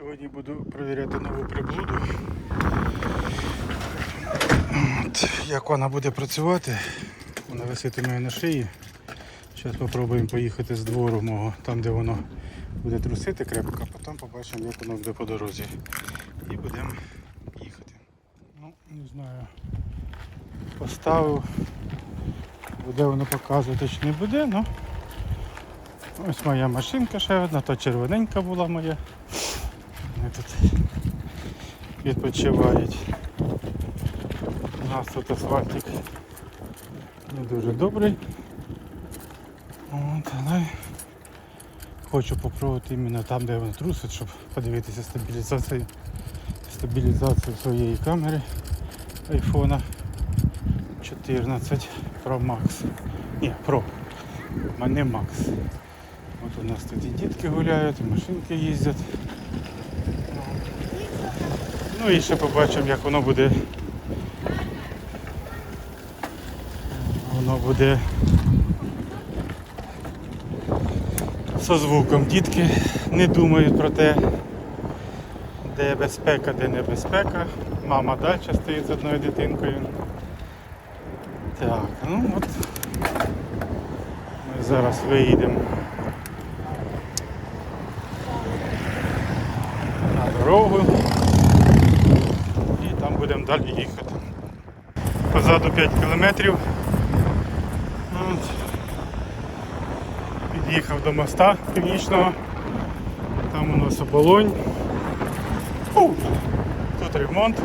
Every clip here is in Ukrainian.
Сьогодні буду перевіряти нову приблуду. От, як вона буде працювати, вона виситиме на шиї. Зараз спробуємо поїхати з двору мого, там де воно буде трусити крепко, а потім побачимо, як воно буде по дорозі. І будемо їхати. Ну, не знаю. Поставив. Буде воно показувати чи не буде, ну. Ось моя машинка ще одна, то червоненька була моя. Вони тут відпочивають. У нас тут асфальтик не дуже добрий. От, але хочу попробувати іменно там, де воно трусить, щоб подивитися стабілізацію, стабілізацію своєї камери айфона 14 Pro Max. Ні, Pro. А не Max. От у нас тут і дітки гуляють, і машинки їздять. Ну і ще побачимо, як воно буде. Воно буде со звуком. Дітки не думають про те, де безпека, де небезпека. Мама далі стоїть з одною дитинкою. Так, ну от ми зараз виїдемо на дорогу і там будемо далі їхати. Позаду 5 кілометрів. Під'їхав до моста північного. Там у нас оболонь. Тут ремонт.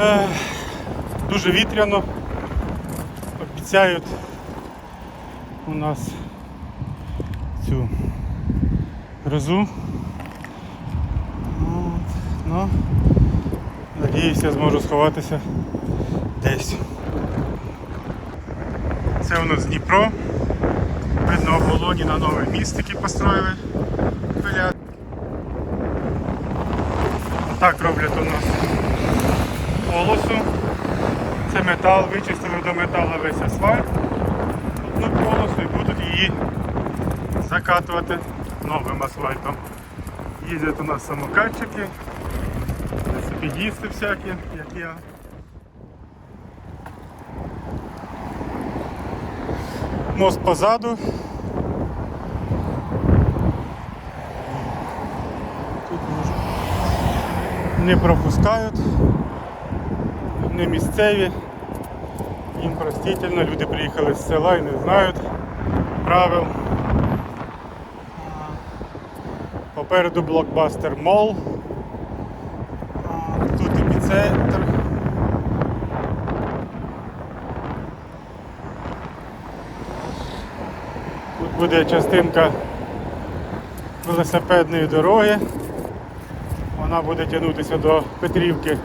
Е, дуже вітряно. Обіцяють у нас цю грозу. От, ну, надіюсь, я зможу сховатися десь. Це у нас Дніпро. Видно оболоні на новий міст, який построїли. Біля. Так роблять у нас полосу. Це метал, вичистили до металу весь асфальт. Одну полосу і будуть її закатувати новим асфальтом. Їздять у нас самокатчики, велосипедісти всякі, як я. Мост позаду. Тут не пропускають, не місцеві. Їм простительно, люди приїхали з села і не знають правил. Попереду блокбастер Мол. Тут. Тут буде частинка велосипедної дороги. Вона буде тягнутися до Петрівки.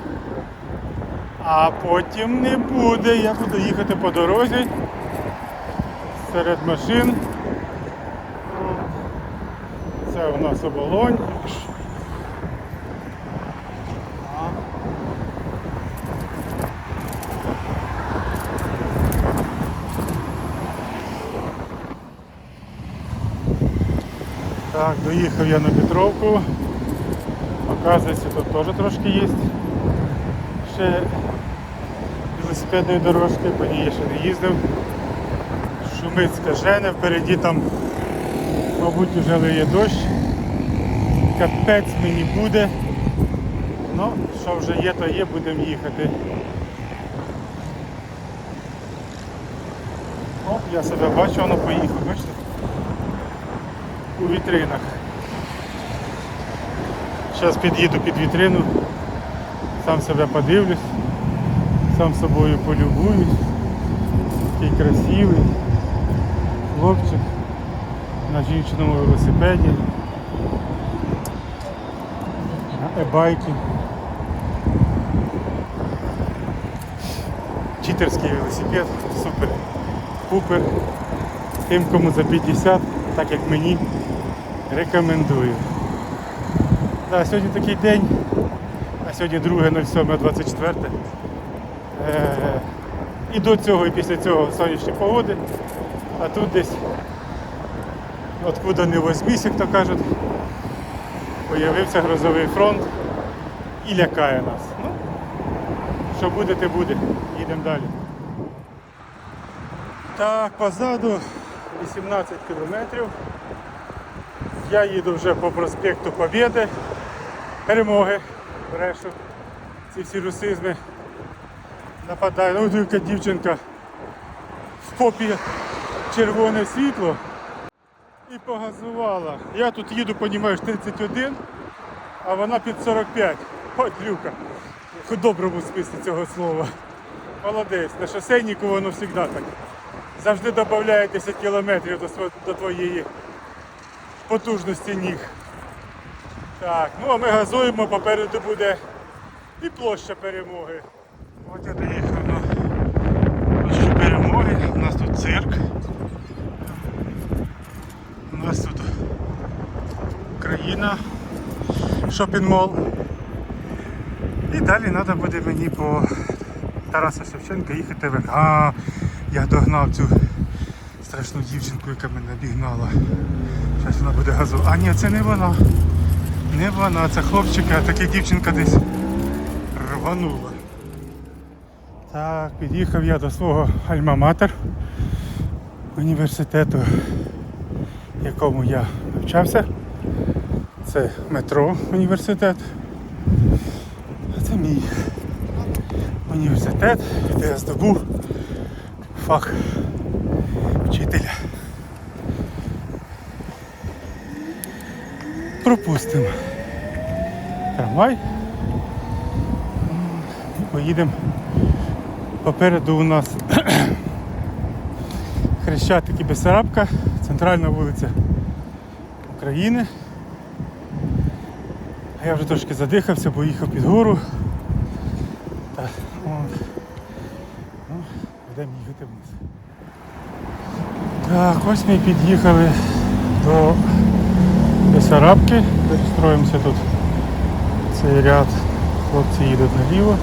А потім не буде. Я буду їхати по дорозі серед машин. Це у нас оболонь. А. Так, доїхав я на Петровку. Оказується, тут теж трошки є. Ще велосипедної дорожки, по ній я ще не їздив. Шумить скажене, впереді там, мабуть, вже лиє дощ. Капець мені буде. Ну, що вже є, то є, будемо їхати. О, я себе бачу, воно поїхав, бачите? У вітринах. Зараз під'їду під вітрину, сам себе подивлюсь, сам собою полюбуюсь. Такий красивий хлопчик на жінчиному велосипеді, на e-байки. Читерський велосипед, супер, пупер. Тим, кому за 50, так як мені, рекомендую. Да, сьогодні такий день, а сьогодні 2.07.24. Е, і до цього, і після цього сонячні погоди. А тут десь, откуда не возьмись, як то кажуть, появився грозовий фронт і лякає нас. Ну, що буде, те буде. Їдемо далі. Так, позаду 18 кілометрів. Я їду вже по проспекту Побєди. Перемоги. Решту. Ці всі русизми нападають. Ну, яка дівчинка в попі червоне світло і погазувала. Я тут їду, понімаєш, 31, а вона під 45. Подлюка. У доброму смислі цього слова. Молодець. На шосейнику воно завжди так. Завжди додає 10 кілометрів до твоєї потужності ніг. Так, ну а ми газуємо, попереду буде і площа перемоги. От я доїхав на площу перемоги. У нас тут цирк. У нас тут країна, шопінг-мол. І далі треба буде мені по Тараса Шевченка їхати в А, я догнав цю страшну дівчинку, яка мене обігнала. Зараз вона буде газу. А ні, це не вона. Не вона, це хлопчика, а таки дівчинка десь рванула. Так, під'їхав я до свого альма-матер університету, в якому я навчався. Це метро університет. А це мій університет, де я здобув фах Пропустимо трамвай. Поїдемо. Попереду у нас Хрещатик і Бесарабка, центральна вулиця України. Я вже трошки задихався, бо їхав під гору. От. Ну, будемо їхати вниз. Так, ось ми під'їхали до Бесарабки. Перестроїмося тут цей ряд. Хлопці їдуть наліво.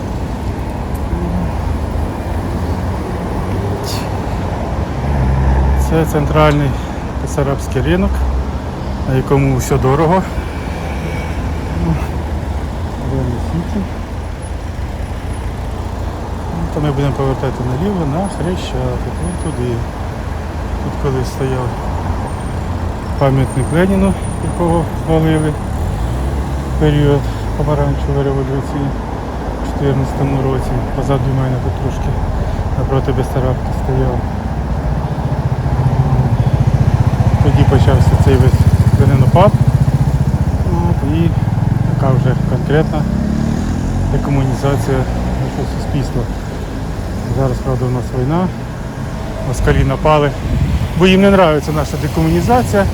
Це центральний Бесарабський ринок, на якому все дорого. Ну, То ми будемо повертати наліво на Хрещатик, ось туди. Тут колись стояв пам'ятник Леніну, якого звалили в період помаранчевої революції у 2014 році. Позаду мене тут трошки напроти Бесарабки стояв. Тоді почався цей весь зеленопад. І така вже конкретна декомунізація нашого суспільства. Зараз, правда, у нас війна, москалі напали, бо їм не подобається наша декомунізація.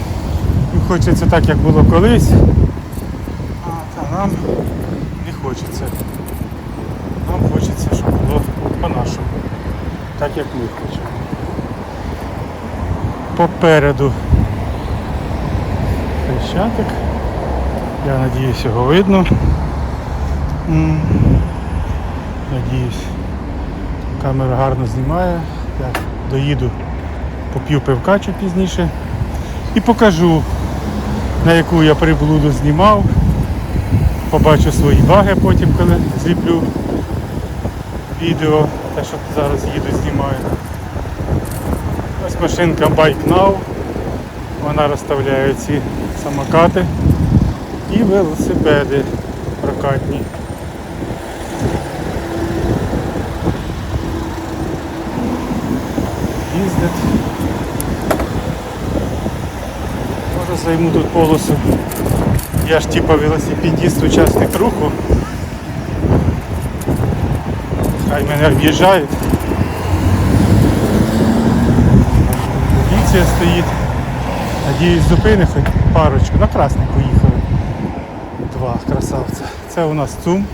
Хочеться так, як було колись. А нам не хочеться. Нам хочеться, щоб було по-нашому. Так як ми хочемо. Попереду Хрещатик. Я надіюсь його видно. Надіюсь, камера гарно знімає. Я доїду, поп'ю пивка чуть пізніше і покажу, на яку я приблуду знімав. Побачу свої баги потім, коли зліплю відео, те, що зараз їду, знімаю. Ось машинка Bike Now. Вона розставляє ці самокати і велосипеди прокатні. Їздять. Може займу тут полосу. Я ж типа велосипедист, учасник руху. Хай мене об'їжджають. Поліція стоїть. Надіюсь, зупини хоч парочку. На красний поїхали. Два красавця. Це у нас ЦУМ.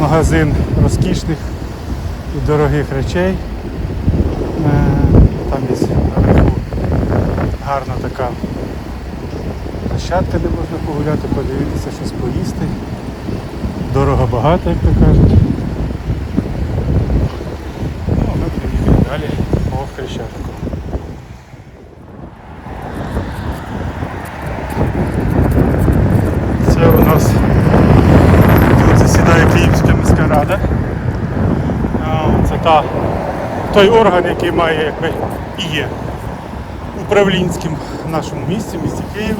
Магазин розкішних і дорогих речей. де можна погуляти, подивитися, щось поїсти. Дорога багата, як то кажуть. Ну, ми приїхали далі по Хрещатику. Це у нас тут засідає Київська міська рада. Це та, той орган, який має якби, і є управлінським в нашому місті, місті Київ.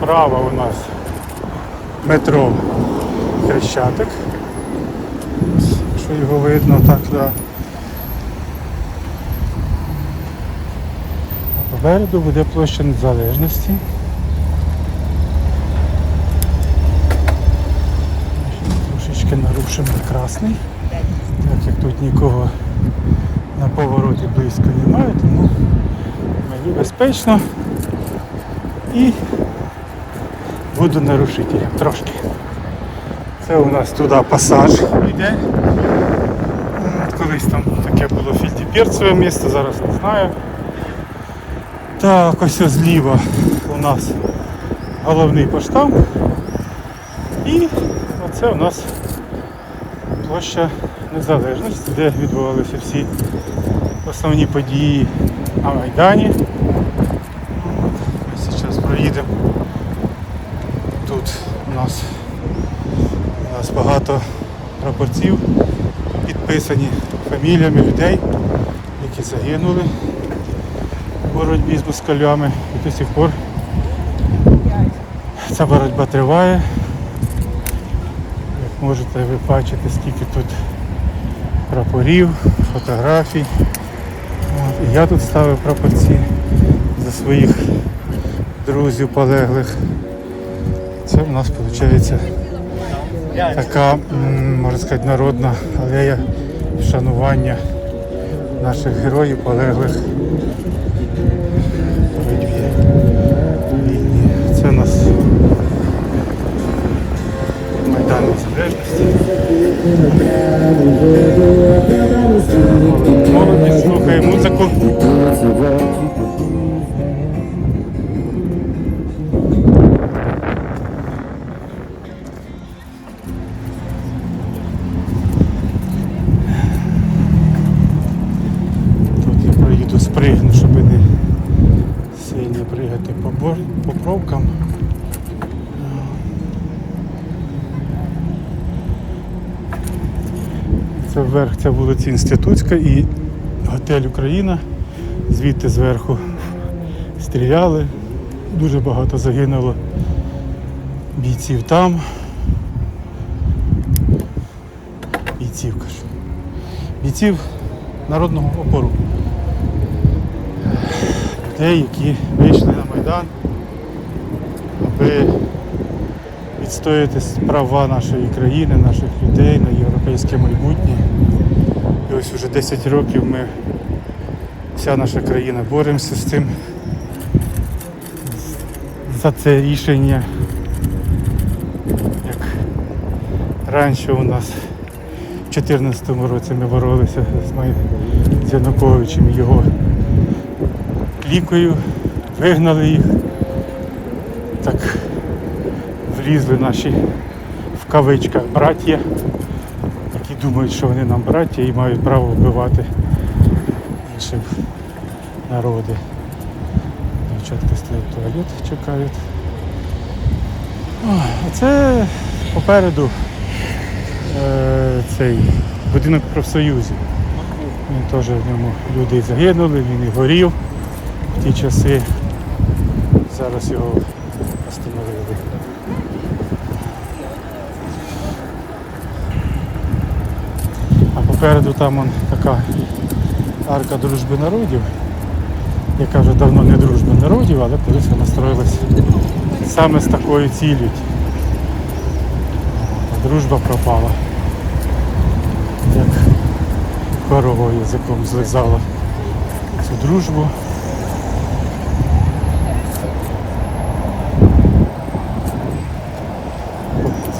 Справа у нас метро Хрещатик. Якщо його видно так, да. Попереду буде площа Незалежності. Трошечки нарушимо красний, так як тут нікого на повороті близько немає, тому мені безпечно і буду нарушителем трошки. Це у нас туди пасаж йде. Колись там таке було фільдіперцеве місце, зараз не знаю. Так, ось зліва у нас головний поштам. І оце у нас площа Незалежності, де відбувалися всі основні події на Майдані. Ми зараз проїдемо. У нас, у нас багато прапорців підписані фаміліями людей, які загинули в боротьбі з москалями. І до сих пор ця боротьба триває. Як можете ви бачите, скільки тут прапорів, фотографій. І я тут ставив прапорці за своїх друзів полеглих. У нас виходить така, можна сказати, народна алея вшанування наших героїв полеглих. Це нас Майдан Незалежності. Молодість слухає музику. Вверх, Інститутська і готель Україна. Звідти зверху стріляли. Дуже багато загинуло бійців там. Бійців кажу. Бійців народного опору. Людей, які вийшли на Майдан, аби відстояти права нашої країни, наших людей на європейське майбутнє. І ось вже 10 років ми, вся наша країна боремося з цим, за це рішення. Як раніше у нас в 2014 році ми боролися з, Януковичем його клікою, вигнали їх. Так влізли наші в кавичках браття, думають, що вони нам браття і мають право вбивати інші народи. Дівчатки стоять в туалет, чекають. А це попереду е, цей будинок профсоюзів. Він теж в ньому люди загинули, він і горів в ті часи. Зараз його встановили. А попереду там он така арка дружби народів, яка вже давно не дружба народів, але колись вона саме з такою ціллю. Дружба пропала. Як корова язиком злизала цю дружбу.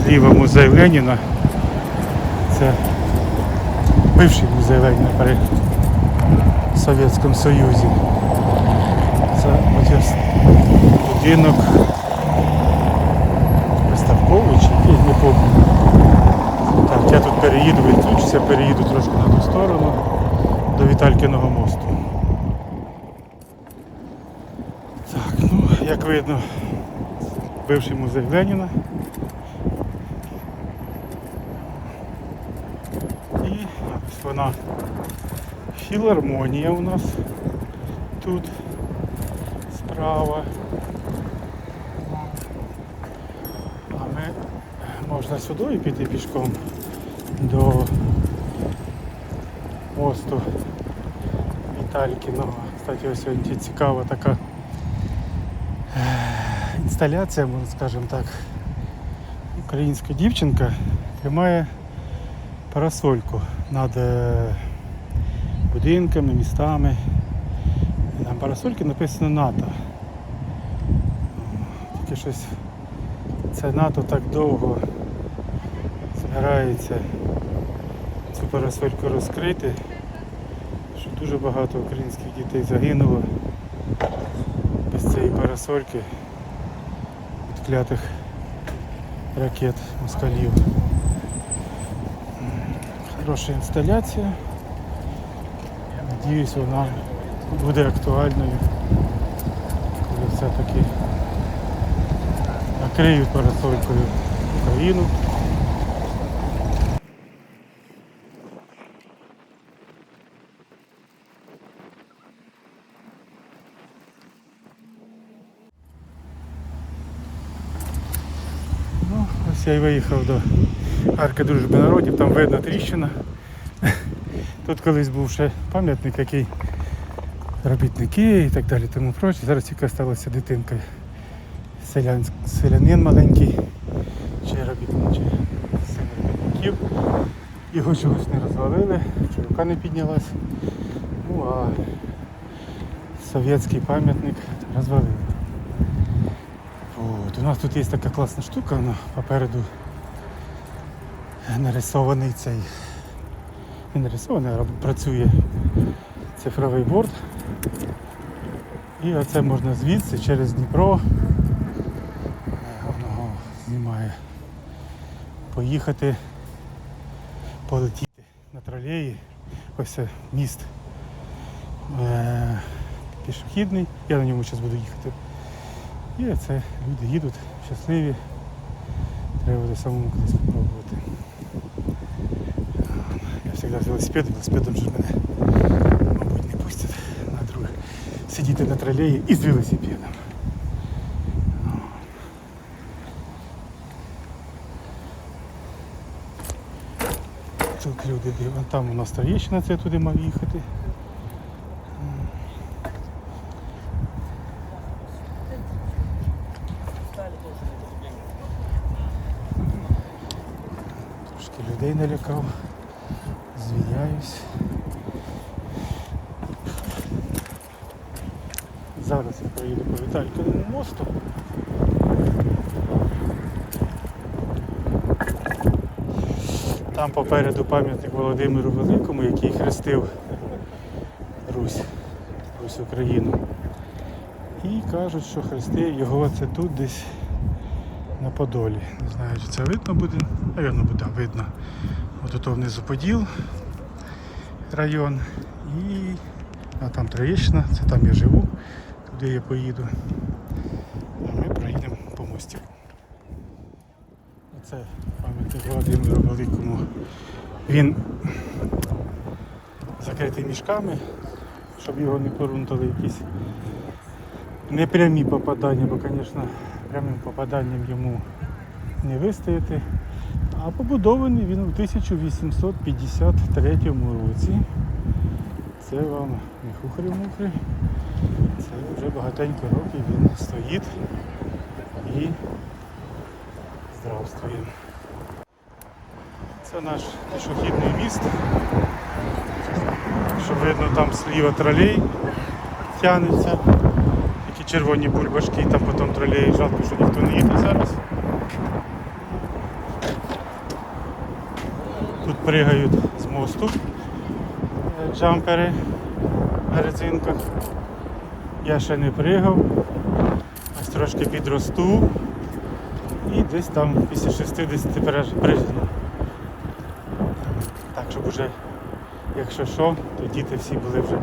Зліва музей Леніна. Це бивший музей Леніна при Совєтському Союзі. Це ось будинок виставковий чи який, не пам'ятаю. Так, я тут переїду, відключуся, переїду трошки на ту сторону до Віталькіного мосту. Так, ну, як видно, бивший музей Леніна. Вона філармонія у нас тут справа. А ми можна сюди піти пішком до мосту Віталькіного. Кстати, ось сьогодні цікава така е, інсталяція, можна скажімо так. Українська дівчинка тримає парасольку над е, будинками, містами. На парасольці написано НАТО. Тільки щось це НАТО так довго збирається цю парасольку розкрити, що дуже багато українських дітей загинуло без цієї парасольки від клятих ракет москалів. Хороша інсталяція. Надіюсь, вона буде актуальною, коли все-таки накриють парасолькою Україну. Ну, ось я й виїхав до Арки дружби народів, там видно тріщина. Тут колись був ще пам'ятник, який робітники і так далі, тому проче. Зараз тільки залишилася дитинка. Селян, селянин маленький, чи робітник, чи син робітників. Його чогось не розвалили, чи рука не піднялась. Ну а совєтський пам'ятник розвалили. От, у нас тут є така класна штука, вона попереду нарисований цей. Не нарисований, а працює цифровий борт. І оце можна звідси через Дніпро. Воно знімає. Поїхати, полетіти на тролеї. Ось це міст е, пішохідний. Я на ньому зараз буду їхати. І це люди їдуть щасливі. Треба буде самому колись спробувати. Я завжди з велосипедом, велосипедом же мене, мабуть, не пустять на друге. Сидіти на тролеї і з велосипедом. Тут люди. Там у нас Троєщина, це туди мав їхати. Трошки людей налякав. Звіняюсь. Зараз я проїду по Віталькіному мосту. Там попереду пам'ятник Володимиру Великому, який хрестив Русь, Русь Україну. І кажуть, що хрестив його це тут десь на Подолі. Не знаю, чи це видно буде. Навірно, буде видно. От тут внизу Поділ район. І а там Троєщина, це там я живу, туди я поїду. А ми проїдемо по мостику. Оце пам'ятник Володимиру Великому. Він закритий мішками, щоб його не порунтали якісь непрямі попадання, бо, звісно, прямим попаданням йому не вистояти. А побудований він у 1853 році. Це вам не хухрі-мухрі. Це вже багатенько років він стоїть і здравствує. Це наш пішохідний міст. Що видно, там сліва тролей тягнеться. Червоні бульбашки, там потім тролей, жалко, що ніхто не їде зараз. Тут пригають з мосту джампери на резинках. Я ще не пригав, ось трошки підросту і десь там після 60 переж- прижину. Так, щоб уже, якщо що, то діти всі були вже,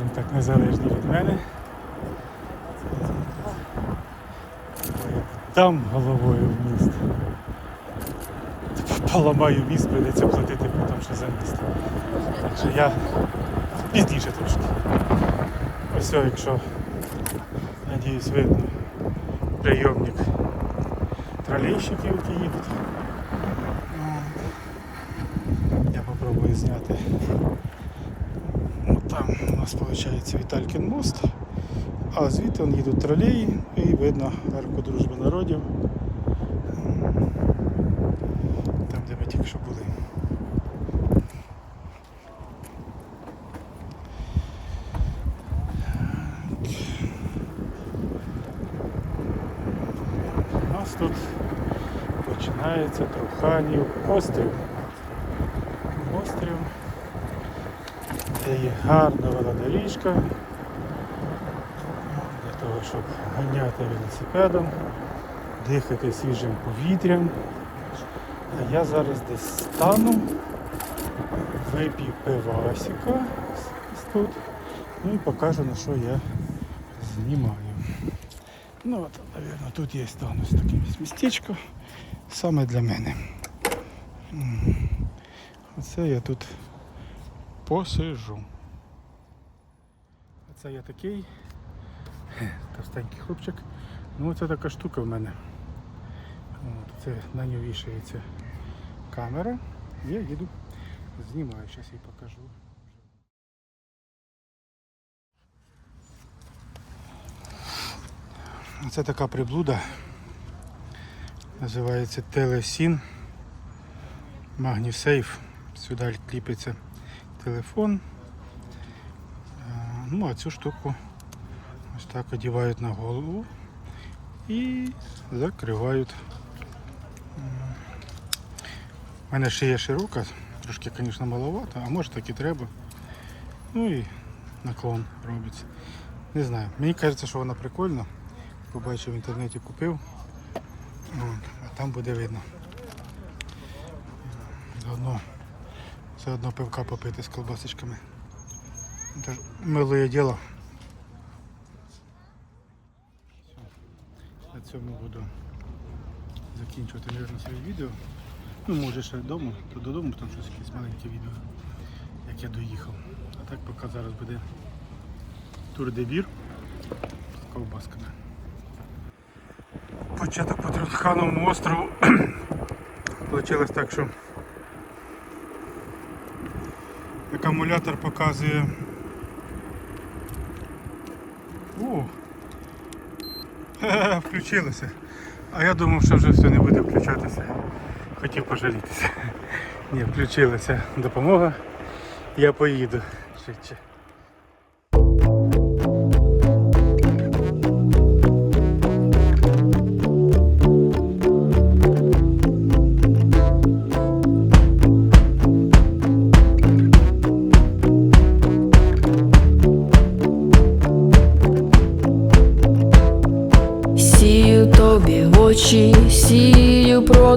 скажімо так, незалежні від мене. Там головою в міст. поламаю міст, прийдеться платити потім ще за міст. Так що я пізніше трошки. Ось, якщо, надіюсь, видно прийомник тролейщиків, які їдуть. Я попробую зняти. Ну, там у нас виходить Віталькін мост, а звідти їдуть тролеї і видно арку дружби народів. Там, де ми тільки що були. У нас тут починається Труханів. Острів, гарна велодоріжка для того, щоб ганяти велосипедом, дихати свіжим повітрям. А я зараз десь стану, вип'ю пивасика тут, ну і покажу на що я знімаю. Ну от, мабуть, тут є там ось таке містечко саме для мене. Оце я тут посижу. Оце я такий товстенький хлопчик. Ну це така штука в мене. От, це на нього вішається камера. Я їду, знімаю, зараз їй покажу. Це така приблуда. Називається Телесін. Магнісейф. Сюди кліпиться телефон. Ну, а цю штуку ось так одівають на голову і закривають. У мене шия широка, трошки, звісно, маловато, а може так і треба. Ну і наклон робиться. Не знаю. Мені кажеться, що вона прикольна. Побачив в інтернеті купив. От, а там буде видно. Заодно, заодно пивка попити з колбасочками. Ж милое діло. Все. На цьому буду закінчувати мабуть, своє відео. Ну, може ще вдома, то додому, там щось якесь маленьке відео, як я доїхав. А так поки зараз буде тур-дебір з ковбасками. Початок по Трухановому острову. Получилось так, що акумулятор показує. О! Ха-ха, Включилося. А я думав, що вже все не буде включатися. Хотів пожалітися. Ні, включилася допомога. Я поїду швидше.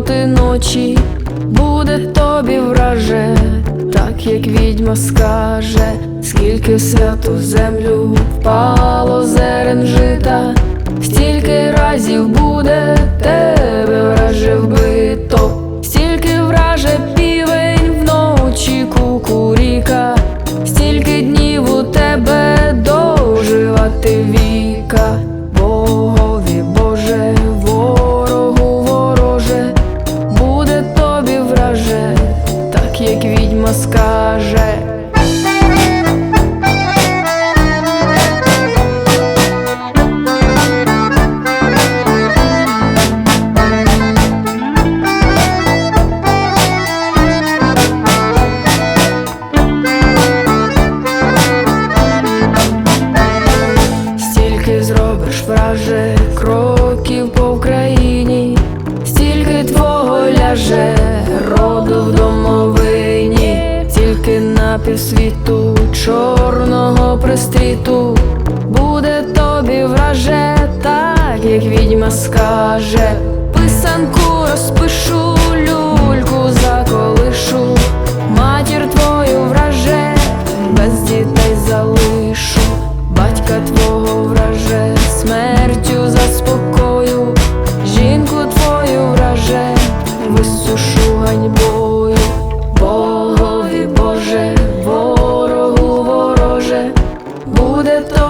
Проти ночі, буде тобі враже, так як відьма скаже, скільки святу землю впало зерен жита, стільки разів буде тебе враже вбито,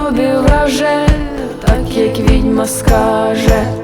тобі враже, так як відьма скаже.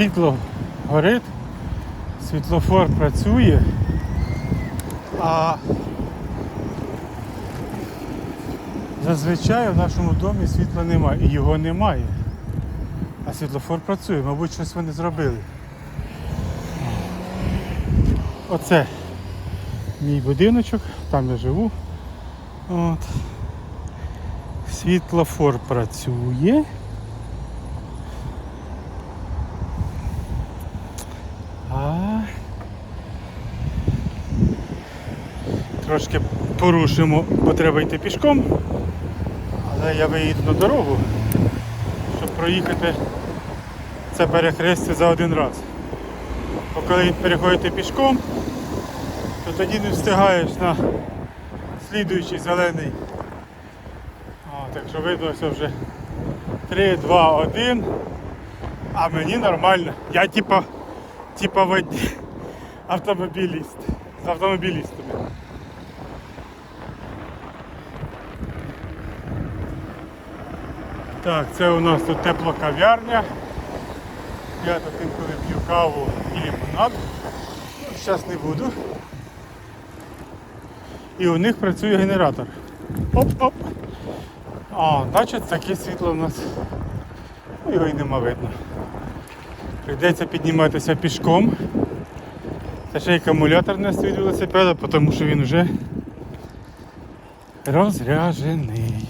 Світло горить, світлофор працює, а зазвичай в нашому домі світла немає і його немає. А світлофор працює, мабуть, щось вони зробили. Оце мій будиночок, там я живу. От. Світлофор працює. Трошки порушимо, бо треба йти пішком. Але я виїду на дорогу, щоб проїхати це перехрестя за один раз. Бо коли переходите пішком, то тоді не встигаєш на слідуючий зелений. О, так що видно вже 3, 2, 1. А мені нормально. Я типа типа водій, автомобіліст. З автомобілістами. Так, це у нас тут тепла кав'ярня. Я тут інколи п'ю каву і лимонад. Зараз не буду. І у них працює генератор. Оп-оп. А, значить таке світло у нас. Ну, його і нема видно. Прийдеться підніматися пішком. Це ще й акумулятор не стоїть велосипеда, тому що він вже розряджений.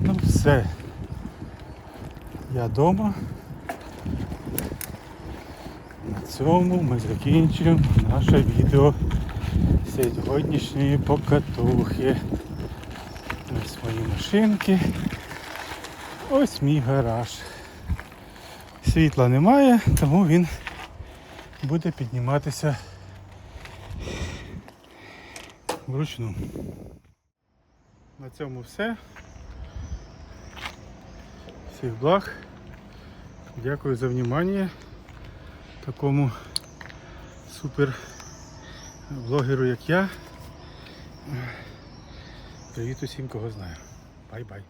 Ну все. Я вдома. На цьому ми закінчуємо наше відео сьогоднішньої покатухи. Ось мої машинки. Ось мій гараж. Світла немає, тому він буде підніматися вручну. На цьому все. Всіх благ. Дякую за внимание такому супер блогеру, як я. Привіт усім, кого знаю. Бай-бай.